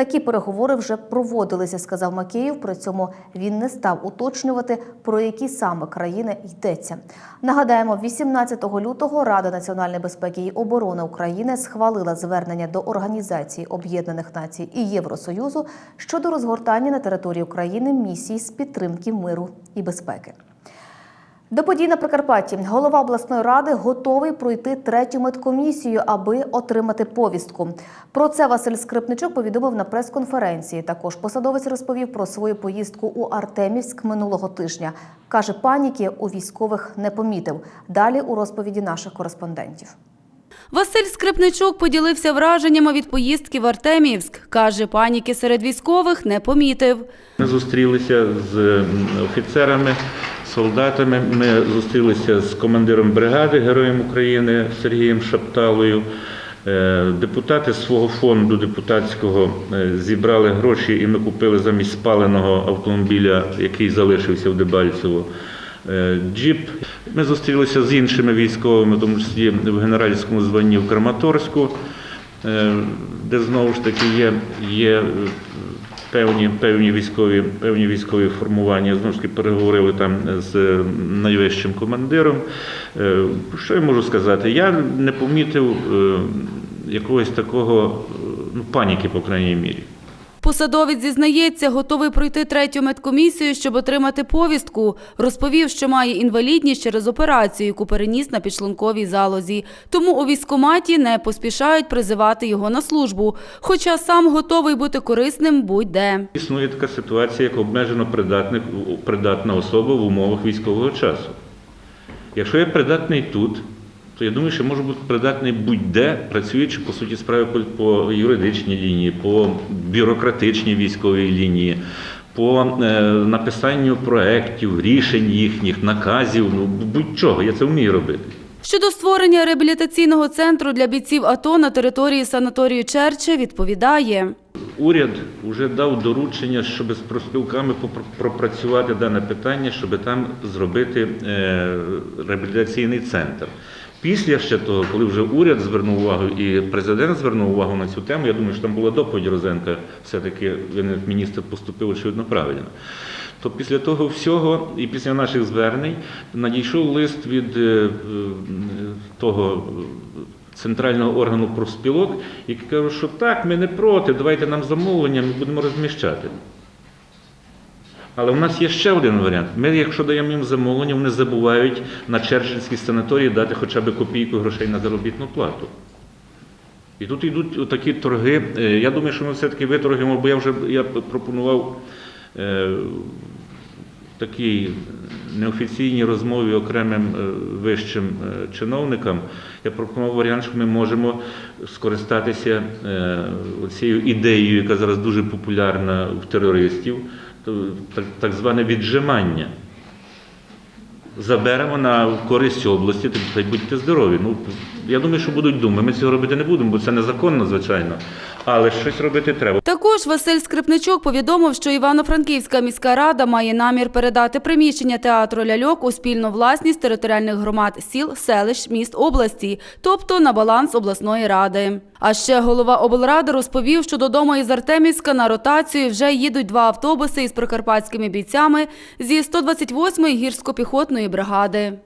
Такі переговори вже проводилися, сказав Макеєв. При цьому він не став уточнювати, про які саме країни йдеться. Нагадаємо, 18 лютого Рада національної безпеки і оборони України схвалила звернення до Організації Об'єднаних Націй і Євросоюзу щодо розгортання на території України місій з підтримки миру і безпеки. До подій на Прикарпатті голова обласної ради готовий пройти третю медкомісію, аби отримати повістку. Про це Василь Скрипничук повідомив на прес-конференції. Також посадовець розповів про свою поїздку у Артемівськ минулого тижня. каже, паніки у військових не помітив. Далі у розповіді наших кореспондентів. Василь Скрипничук поділився враженнями від поїздки в Артемівськ. Каже, паніки серед військових не помітив. Ми зустрілися з офіцерами, солдатами. Ми зустрілися з командиром бригади Героєм України Сергієм Шапталою. Е, Депутати свого фонду депутатського е, зібрали гроші, і ми купили замість спаленого автомобіля, який залишився в Дебальцево. Е, Джіп. Ми зустрілися з іншими військовими, тому числі в генеральському званні в Краматорську, е, де знову ж таки є, є е, певні, певні, військові, певні військові формування. Знову ж таки переговорили там з найвищим командиром. Що я можу сказати? Я не помітив якогось такого ну, паніки, по крайній мірі. Посадовець зізнається, готовий пройти третю медкомісію, щоб отримати повістку. Розповів, що має інвалідність через операцію, яку переніс на підшлунковій залозі. Тому у військкоматі не поспішають призивати його на службу, хоча сам готовий бути корисним будь-де. Існує така ситуація, як обмежено придатна особа в умовах військового часу. Якщо я придатний тут, то я думаю, що можу бути придатний будь-де, працюючи по суті справи по, по юридичній лінії, по бюрократичній військовій лінії, по е, написанню проєктів, рішень їхніх, наказів, ну будь-чого, я це вмію робити. Щодо створення реабілітаційного центру для бійців АТО на території санаторію Черче відповідає. Уряд вже дав доручення, щоб з профспілками пропрацювати дане питання, щоб там зробити е, реабілітаційний центр. Після ще того, коли вже уряд звернув увагу і президент звернув увагу на цю тему, я думаю, що там була доповідь Розенка, все-таки він міністр поступив очевидно правильно. То після того всього і після наших звернень надійшов лист від е, е, того е, центрального органу профспілок, який каже, що так, ми не проти, давайте нам замовлення, ми будемо розміщати. Але в нас є ще один варіант. Ми, якщо даємо їм замовлення, вони забувають на Черчилльській санаторії дати хоча б копійку грошей на заробітну плату. І тут йдуть такі торги. Е, Я думаю, що ми все-таки виторгуємо, бо я вже я пропонував е, такій неофіційній розмові окремим е, вищим е, чиновникам, я пропонував варіант, що ми можемо скористатися е, цією ідеєю, яка зараз дуже популярна в терористів, так, так зване віджимання. Заберемо на користь області, то та й будьте здорові. Ну, я думаю, що будуть думи. Ми цього робити не будемо, бо це незаконно, звичайно. Але щось робити треба. Також Василь Скрипничук повідомив, що Івано-Франківська міська рада має намір передати приміщення театру ляльок у спільну власність територіальних громад сіл, селищ, міст області, тобто на баланс обласної ради. А ще голова облради розповів, що додому із Артемівська на ротацію вже їдуть два автобуси із прикарпатськими бійцями зі 128-ї гірсько-піхотної бригади.